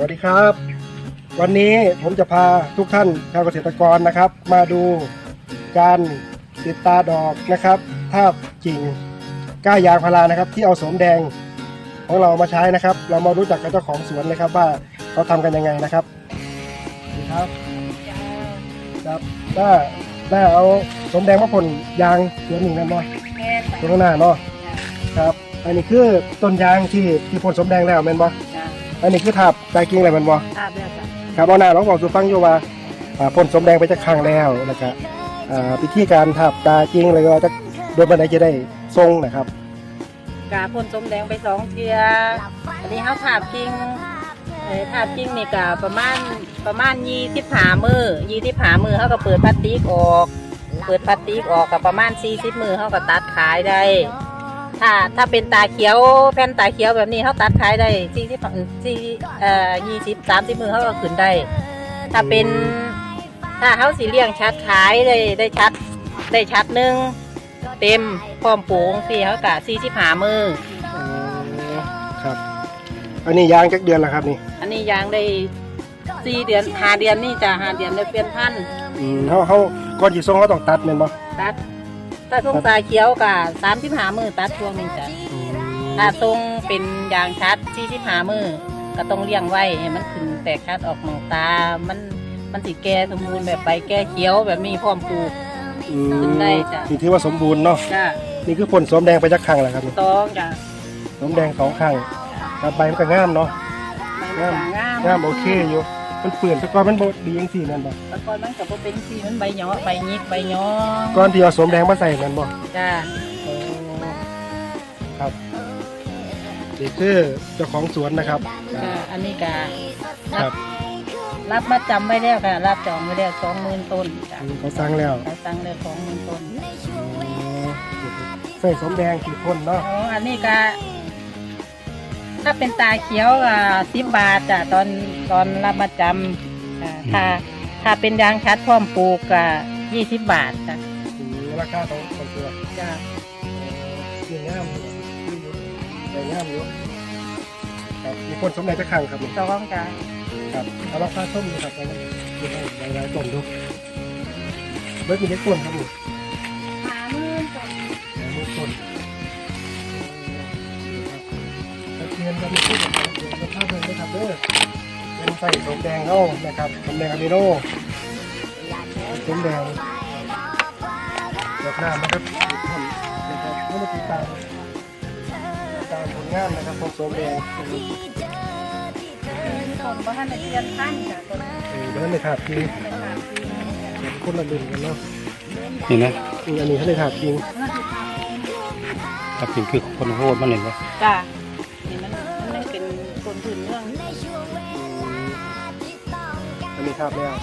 วัสดีครับ วันนี้ผมจะพาทุกท่านชาวเกษตรกรนะครับ มาดูการติดตาดอกนะครับภาพจริงก้ายางพารานะครับ ที่เอาสมแดงของเรามาใช้นะครับ เรามารู้จักกับเจ้าของสวนเลยครับ ว่าเขาทำกันยังไงนะครับสวัสดีครับครับถ้าถ้าเอาสมแดงมาพ่นยางสวนหนึ่งนั่นเนาะแม่นตรงหน้าเนาะครับ อันนี้คือต้นยางที่ที่พ่นสมแดงแล้วแม่นบ่จ้ะ อันนี้คือทับใจกิ่งอะไรแม่นบ่ทราบแล้วจ้ะครับเอาหน้าลองบอกสู่ฟังอยู่ว่าอ่าพ่นสมแดงไปจะครั้งแล้วแล้วก็อ่าพิธีการทับตาจริงเลยว่าจะโดยบันไดจะได้ทรงนะครับกาพ่นสมแดงไปสองเทียอันนี้เขาถาบจริงเอ่อถาบจริงนี่กะประมาณประมาณยี่สิบหามือยี่สิบหามือเขาก็เปิดพลาสติกออก เปิดพลาสติกออกกับประมาณสี่สิบมือเขาก็ตัดขายได้ ถ้าถ้าเป็นตาเขียวแผ่นตาเขียวแบบนี้เขาตัดขายได้สี่สิบสี่เอ่อยี่สิบสามสิบมือเขาก็ขึ้นได้ ถ้าเป็นถ้าเขาสีเลี้ยงชัดขายได้ได้ชัดได้ชัดหนึ่งเต็มพร้อมปลูงสี่เขากะสี่สิบหามืออ๋อครับ อันนี้ยางจักเดือนแล้วครับนี่อันนี้ยางได้สี่เดือนหาเดือนนี่จะหาเดือนได้เปลี่ยนพันธุ์อืมเขาเขาก่อนสิทรงเขาต้องตัดแม่นบ่ตัด ถ้าทรงตาเขียวกะสามสิบหามือตัดช่วงหนึงจ้ะอืมถ้าทรงเป็นยางชัดสี่สิบหามือก็ต้องเลี้ยงไว้ให้มันขึ้นแตกชัดออกหมองตา มันมันสิแก่สมบูรณ์แบบใบแก่เขียวแบบมีพร้อมปลูก อืขึ้นได้จ้ะนี่ถือว่าสมบูรณ์เนาะจ้ะนี่คือพ่นสมแดงไปจักครั้งแล้วครับนี่ต้องจ้ะสมแดงสองครั้งครับใบมันก็งามเนาะ ใบมันจะงามงามโอเคอยู่ มันเปื่อนแต่ก่อนมันบ่ดีจังซี่แม่นบ่แต่ก่อนมันก็บ่เป็นสีมันใบหยอใบหยิกใบหยอก่อนที่เอาสมแดงมาใส่แม่นบ่จ้าครับนี่คือเจ้าของสวนนะครับก็อันนี้ก็ครัรับบรับมาจำไว้แล้วค่ะรับจองไว้แล้วสองหมื่นต้นจ้ะอืมเขาสั่งแล้วเขาสั่งแล้วสองหมื่นต้นใส่สมแดงกี่คนเนาะอ๋ออันนี้ก็ ถ้าเป็นตาเขียวก็สิบบาทจ้ะตอนตอนรับมาจำอ่าถ้าถ้าเป็นยางชัดพร้อมปลูกก็ยี่สิบบาทจ้ะอืมราคาของของตัวจ้าเรื่องงามเรื่องงามอยู่ครับมีคนสมแดงจะขังครับนี่สองจ้ะครับเอาราคาส้มดูครับเอาดูให้หลายๆต้นดูเบิร์ดมีเล็กต้นครับนี่ ใส่สมแดงเนาะนะครับสมแดงอะมิโนสมแดงดอกน้ำนะครับท่านนะครับเมื่อมาติดตามติดตามผลงานนะครับของสมแดงต้นบ้านในเรียนพันธุ์จ้ะต้นเออเดินในถาดจริงในทางที่เป็นคนละรุ่นกันเนาะนี่นะอืมอันนี้ท่านในถาดจริงถ้าเป็นคือคนโหดมันเลยว่าจ้ะ อันนี้ถาดแล้ว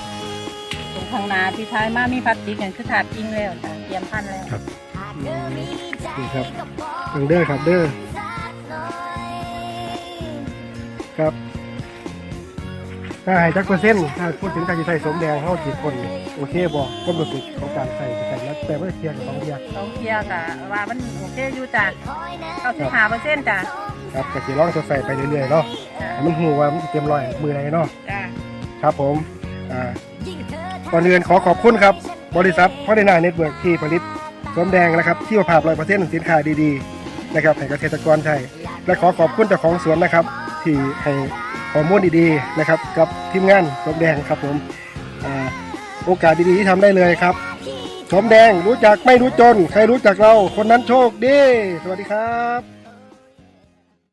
ตรงทางนาที่ท้ายมามีพลาสติกกันคือถาดจริงแล้วจ้ะเตรียมพันธุ์แล้วอืมนี่ครับเบิ่งเด้อครับเด้อครับ ถ้าให้จักเปอร์เซ็นต์ถ้าพูดถึงการจะใส่สมแดงเขากี่คนนี่โอเคบอกก็รู้สึกของการใส่ใส่แล้วแต่ว่าเทียงกับสองเทียง สองเทียร์จ้ะว่ามันโอเคอยู่จ้ะเก้าสิบห้าเปอร์เซ็นต์จ้ะครับก็จะลองจะใส่ไปเรื่อยๆเนาะจ้ะให้มันหูว่ามันจะเต็มร้อยมือไหนเนาะ จ้ะ ครับผมอ่าก่อนอื่นขอขอบคุณครับ บริษัทพอดนาเน็ตเวิร์กที่ผลิตสมแดงนะครับ ที่มาภาพร้อยเปอร์เซ็นต์สินค้าดีๆนะครับให้เกษตรกรไทย และขอขอบคุณเจ้าของสวนนะครับ ที่ให้ข้อมูลดีๆนะครับ กับทีมงานสมแดงครับผมอโอกาสดีๆที่ทำได้เลยครับสมแดงรู้จักไม่รู้จน ใครรู้จักเรา คนนั้นโชคดี สวัสดีครับ